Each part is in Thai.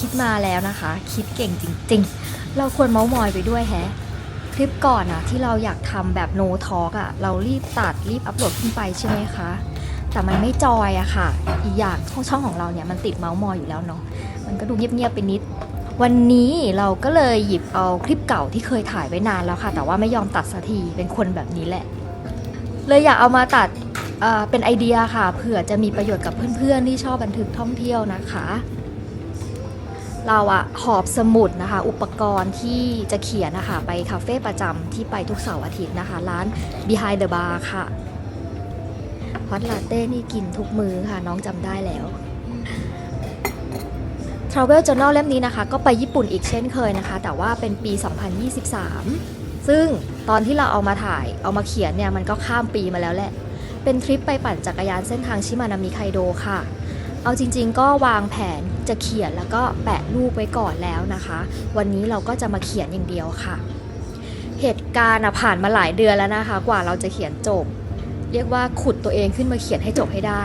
คิดมาแล้วนะคะ คิดเก่งจริง ๆ เราควรเมาส์มอยไปด้วยแฮะคลิปก่อนอะที่เราอยากทำแบบ no talk อะเรารีบตัดรีบอัปโหลดขึ้นไปใช่ไหมคะ แต่มันไม่จอยอะค่ะ อีกอย่างช่องของเราเนี่ยมันติดเมาส์มอยอยู่แล้วเนาะมันก็ดูเงียบๆไปนิด วันนี้เราก็เลยหยิบเอาคลิปเก่าที่เคยถ่ายไว้นานแล้วค่ะ แต่ว่าไม่ยอมตัดสักทีเป็นคนแบบนี้แหละ เลยอยากเอามาตัดเป็นไอเดียค่ะเผื่อจะมีประโยชน์กับเพื่อนๆที่ชอบบันทึกท่องเที่ยวนะคะ เราอะหอบสมุดนะคะ อุปกรณ์ที่จะเขียนนะคะ ไปคาเฟ่ประจำที่ไปทุกเสาร์อาทิตย์นะคะ ร้าน Behind the Bar ค่ะฮอตลาเต้นี่กินทุกมือค่ะ น้องจำได้แล้ว Travel Journal เล่มนี้นะคะ ก็ไปญี่ปุ่นอีกเช่นเคยนะคะ แต่ว่าเป็นปี 2023 ซึ่งตอนที่เราเอามาถ่ายเอามาเขียนเนี่ย มันก็ข้ามปีมาแล้วแหละ เป็นทริปไปปั่นจักรยานเส้นทางชิมานามิไคโดค่ะ เอาจริงๆก็วางแผนจะเขียนแล้วก็แปะรูปไว้ก่อนแล้วนะคะ วันนี้เราก็จะมาเขียนอย่างเดียวค่ะ เหตุการณ์ผ่านมาหลายเดือนแล้วนะคะ กว่าเราจะเขียนจบ เรียกว่าขุดตัวเองขึ้นมาเขียนให้จบให้ได้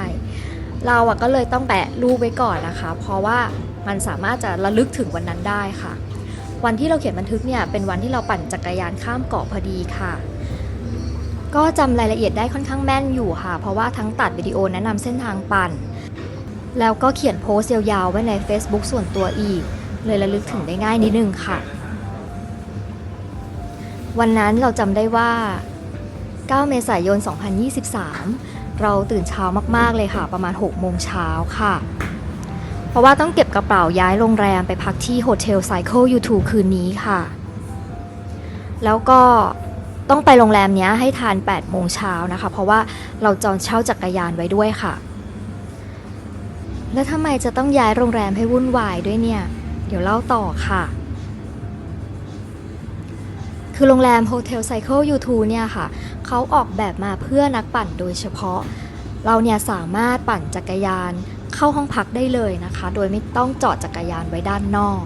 เราอะก็เลยต้องแปะรูปไว้ก่อนนะคะ เพราะว่ามันสามารถจะระลึกถึงวันนั้นได้ค่ะ วันที่เราเขียนบันทึกเนี่ยเป็นวันที่เราปั่นจักรยานข้ามเกาะพอดีค่ะ ก็จำรายละเอียดได้ค่อนข้างแม่นอยู่ค่ะ เพราะว่าทั้งตัดวิดีโอแนะนำเส้นทางปั่น แล้วก็เขียนโพสต์ยาวๆไว้ใน Facebook ส่วนตัวอีก เลยระลึกถึงได้ง่ายนิดนึงค่ะ วันนั้นเราจำได้ว่า 9 เมษายน 2023 เราตื่นเช้ามากๆเลยค่ะ ประมาณ 6 โมงเช้าค่ะ เพราะว่าต้องเก็บกระเป๋าย้ายโรงแรมไปพักที่โฮเทลไซเคิลยูทูคืนนี้ค่ะ แล้วก็ต้องไปโรงแรมนี้ให้ทาน 8 โมงเช้านะคะ เพราะว่าเราจองเช่าจักรยานไว้ด้วยค่ะ แล้วทำไมจะต้องย้ายโรงแรมให้วุ่นวายด้วยเนี่ย เดี๋ยวเล่าต่อค่ะ คือโรงแรม Hotel Cycle U2 เนี่ยค่ะ เขาออกแบบมาเพื่อนักปั่นโดยเฉพาะ เราเนี่ยสามารถปั่นจักรยานเข้าห้องพักได้เลยนะคะ โดยไม่ต้องจอดจักรยานไว้ด้านนอก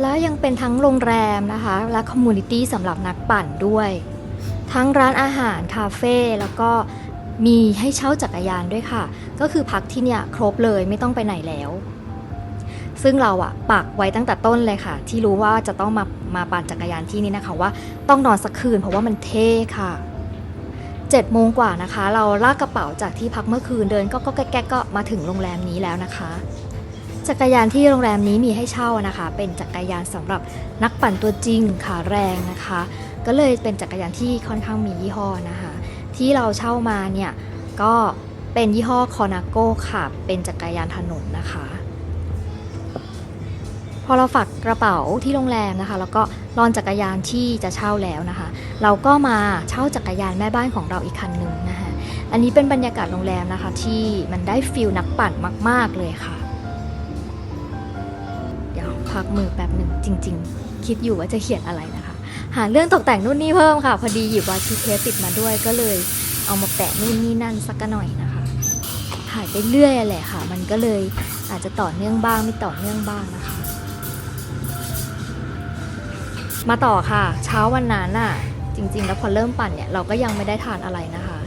แล้วยังเป็นทั้งโรงแรมนะคะ และคอมมูนิตี้สำหรับนักปั่นด้วย ทั้งร้านอาหาร คาเฟ่แล้วก็ มีให้เช่าจักรยานด้วยค่ะ ก็คือพักที่เนี่ยครบเลยไม่ต้องไปไหนแล้ว ซึ่งเราอะปักไว้ตั้งแต่ต้นเลยค่ะ ที่รู้ว่าจะต้องมามาปั่นจักรยานที่นี่นะคะว่าต้องนอนสักคืนเพราะว่ามันเท่ค่ะ7จ็ดโมงกว่านะคะ เราลากกระเป๋าจากที่พักเมื่อคืนเดินก็ก็แก๊กก็มาถึงโรงแรมนี้แล้วนะคะ จักรยานที่โรงแรมนี้มีให้เช่านะคะ เป็นจักรยานสำหรับนักปั่นตัวจริงขาแรงนะคะ ก็เลยเป็นจักรยานที่ค่อนข้างมียี่ห้อนะคะ ที่เราเช่ามาเนี่ยก็เป็นยี่ห้อคอนาโก้ค่ะ เป็นจักรยานถนนนะคะ พอเราฝากกระเป๋าที่โรงแรมนะคะ แล้วก็รอนจักรยานที่จะเช่าแล้วนะคะ เราก็มาเช่าจักรยานแม่บ้านของเราอีกคันหนึ่งนะคะ อันนี้เป็นบรรยากาศโรงแรมนะคะ ที่มันได้ฟิลนักปั่นมาก ๆเลยค่ะ เดี๋ยวพักมือแป๊บหนึ่งจริง ๆ คิดอยู่ว่าจะเขียนอะไรนะ หาเรื่องตกแต่งนู่นนี่เพิ่มค่ะ พอดีหยิบวาชีเทปติดมาด้วยก็เลยเอามาแปะนู่นนี่นั่นสักหน่อยนะคะ ถ่ายไปเรื่อยแหละค่ะ มันก็เลยอาจจะต่อเนื่องบ้างไม่ต่อเนื่องบ้างนะคะ มาต่อค่ะ เช้าวันนั้นน่ะ จริง ๆ แล้วพอเริ่มปั่นเนี่ยเราก็ยังไม่ได้ทานอะไรนะคะ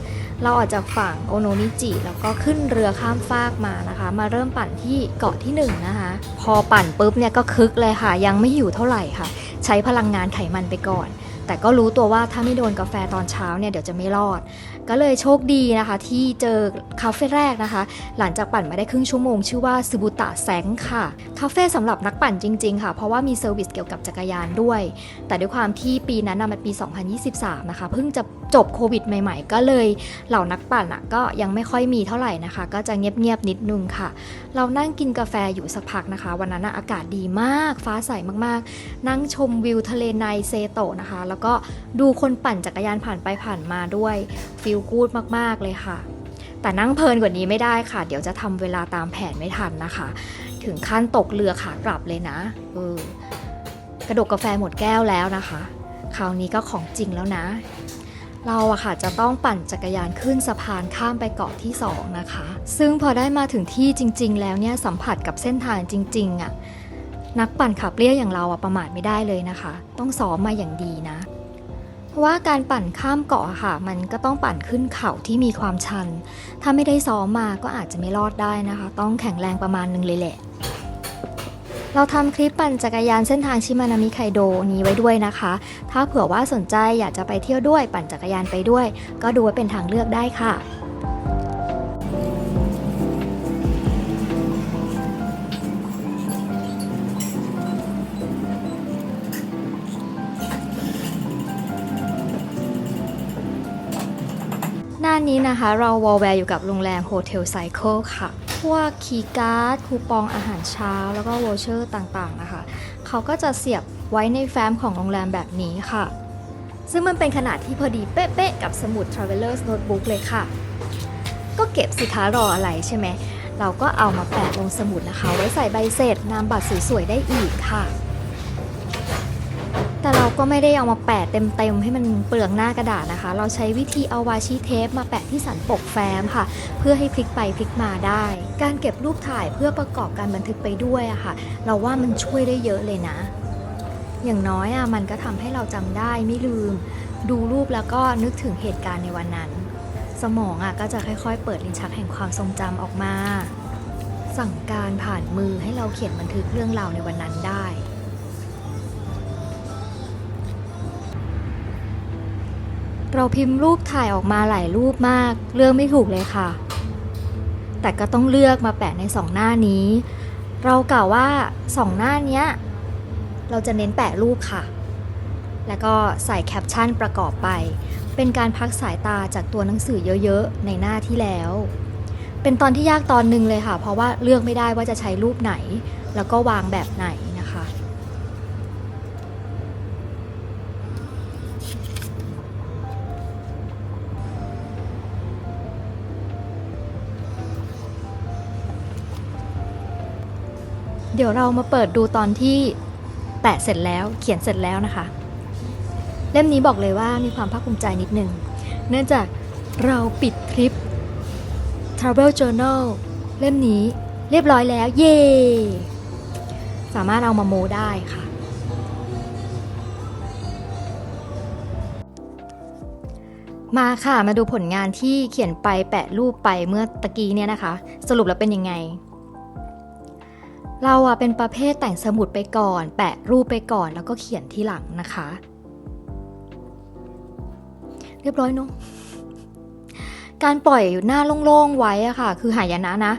เราออกจากฝั่งโอโนมิจิแล้วก็ขึ้นเรือข้ามฟากมานะคะ มาเริ่มปั่นที่เกาะที่หนึ่งนะคะ พอปั่นปุ๊บเนี่ยก็คึกเลยค่ะ ยังไม่อยู่เท่าไหร่ค่ะ ใช้พลังงานไขมันไปก่อน แต่ก็รู้ตัวว่าถ้าไม่โดนกาแฟตอนเช้าเนี่ยเดี๋ยวจะไม่รอด ก็เลยโชคดีนะคะ ที่เจอคาเฟ่แรกนะคะ หลังจากปั่นมาได้ครึ่งชั่วโมง ชื่อว่าซูบุตะแซงค่ะ คาเฟ่สำหรับนักปั่นจริง ๆ ค่ะ เพราะว่ามีเซอร์วิสเกี่ยวกับจักรยานด้วย แต่ด้วยความที่ปีนั้นนะมันปี 2023 นะคะ เพิ่งจะจบโควิดใหม่ ๆ ก็เลยเหล่านักปั่นอะก็ยังไม่ค่อยมีเท่าไหร่นะคะ ก็จะเงียบๆนิดนึงค่ะ เรานั่งกินกาแฟอยู่สักพักนะคะ วันนั้นอากาศดีมากฟ้าใสมากๆ นั่งชมวิวทะเลในเซโตะนะคะแล้วก็ดูคนปั่นจักรยานผ่านไปผ่านมาด้วยฟิลกูดมาก ๆ เลยค่ะ แต่นั่งเพลินกว่านี้ไม่ได้ค่ะ เดี๋ยวจะทำเวลาตามแผนไม่ทันนะคะ ถึงขั้นตกเรือขากลับเลยนะเออกระดกกาแฟหมดแก้วแล้วนะคะ คราวนี้ก็ของจริงแล้วนะ เราอะค่ะจะต้องปั่นจักรยานขึ้นสะพานข้ามไปเกาะที่2นะคะ ซึ่งพอได้มาถึงที่จริง ๆ แล้วเนี่ยสัมผัสกับเส้นทางจริง ๆอะ นักปั่นขับเรียอย่างเราอะประมาทไม่ได้เลยนะคะ ต้องซ้อมมาอย่างดีนะ เพราะว่าการปั่นข้ามเกาะค่ะ มันก็ต้องปั่นขึ้นเขาที่มีความชัน ถ้าไม่ได้ซ้อมมาก็อาจจะไม่รอดได้นะคะ ต้องแข็งแรงประมาณนึงเลยแหละ เราทำคลิปปั่นจักรยานเส้นทางชิมานามิไคโดนี้ไว้ด้วยนะคะ ถ้าเผื่อว่าสนใจอยากจะไปเที่ยวด้วยปั่นจักรยานไปด้วย ก็ดูไว้เป็นทางเลือกได้ค่ะ น้านี้นะคะเราวอลแวร์อยู่กับโรงแรมโฮเทลไซเคิลค่ะ พวกคีย์การ์ดคูปองอาหารเช้า แล้วก็วอเชอร์ต่างๆนะคะ เขาก็จะเสียบไว้ในแฟ้มของโรงแรมแบบนี้ค่ะ ซึ่งมันเป็นขนาดที่พอดีเป๊ะๆกับสมุด Traveler's Notebook เลยค่ะ ก็เก็บสิคะรออะไรใช่ไหม เราก็เอามาแปะลงสมุดนะคะ ไว้ใส่ใบเสร็จนามบัตรสวยๆได้อีกค่ะ ก็ไม่ได้เอามาแปะเต็มๆให้มันเปลืองหน้ากระดาษนะคะ เราใช้วิธีเอาวาชีเทปมาแปะที่สันปกแฟ้มค่ะ เพื่อให้พลิกไปพลิกมาได้ การเก็บรูปถ่ายเพื่อประกอบการบันทึกไปด้วยอะค่ะ เราว่ามันช่วยได้เยอะเลยนะ อย่างน้อยอะมันก็ทำให้เราจำได้ไม่ลืม ดูรูปแล้วก็นึกถึงเหตุการณ์ในวันนั้น สมองอะก็จะค่อยๆ เปิดลิ้นชักแห่งความทรงจำออกมา สั่งการผ่านมือให้เราเขียนบันทึกเรื่องราวในวันนั้นได้ เราพิมพ์รูปถ่ายออกมาหลายรูปมาก เลือกไม่ถูกเลยค่ะ แต่ก็ต้องเลือกมาแปะในสองหน้านี้ เรากล่าวว่าสองหน้านี้เราจะเน้นแปะรูปค่ะ แล้วก็ใส่แคปชั่นประกอบไป เป็นการพักสายตาจากตัวหนังสือเยอะๆ ในหน้าที่แล้ว เป็นตอนที่ยากตอนหนึ่งเลยค่ะ เพราะว่าเลือกไม่ได้ว่าจะใช้รูปไหน แล้วก็วางแบบไหน เดี๋ยวเรามาเปิดดูตอนที่แปะเสร็จแล้วเขียนเสร็จแล้วนะคะ เล่มนี้บอกเลยว่ามีความภาคภูมิใจนิดนึง เนื่องจากเราปิดทริป Travel Journal เล่มนี้เรียบร้อยแล้ว เย่สามารถเอามาโมได้ค่ะ มาค่ะมาดูผลงานที่เขียนไปแปะรูปไปเมื่อตะกี้เนี่ยนะคะ สรุปแล้วเป็นยังไง เราอะเป็นประเภทแต่งสมุดไปก่อน แปะรูปไปก่อนแล้วก็เขียนที่หลังนะคะ เรียบร้อยเนอะการปล่อยหน้าโล่งๆไว้อะค่ะ คือหายนะนะ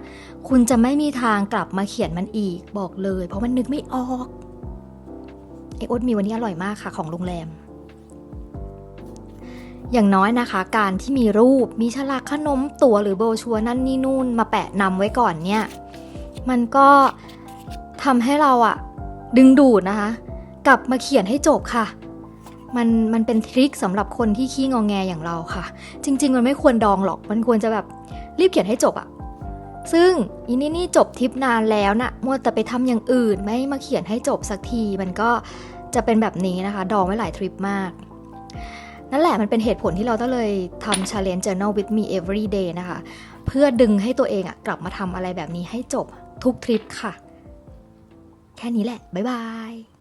คุณจะไม่มีทางกลับมาเขียนมันอีกบอกเลย เพราะมันนึกไม่ออกไอโอ๊ตมีวันนี้อร่อยมากค่ะของโรงแรม อย่างน้อยนะคะ การที่มีรูปมีฉลากขนมตั๋วหรือโบรชัวนั่นนี่นู่นมาแปะนำไว้ก่อนเนี่ย มันก็ ทำให้เราอะดึงดูดนะคะ กลับมาเขียนให้จบค่ะ มันมันเป็นทริคสำหรับคนที่ขี้งองแงอย่างเราค่ะ จริง ๆ มันไม่ควรดองหรอก มันควรจะแบบรีบเขียนให้จบอะซึ่งอีนี่นี่จบทริปนานแล้วนะมัวแต่ไปทำอย่างอื่น ไม่มาเขียนให้จบสักที มันก็จะเป็นแบบนี้นะคะ ดองไว้หลายทริปมากนั่นแหละมันเป็นเหตุผลที่เราต้องเลยทำ challenge journal with me every day นะคะ เพื่อดึงให้ตัวเองอะกลับมาทำอะไรแบบนี้ให้จบทุกทริปค่ะ แค่นี้แหละ บ๊ายบาย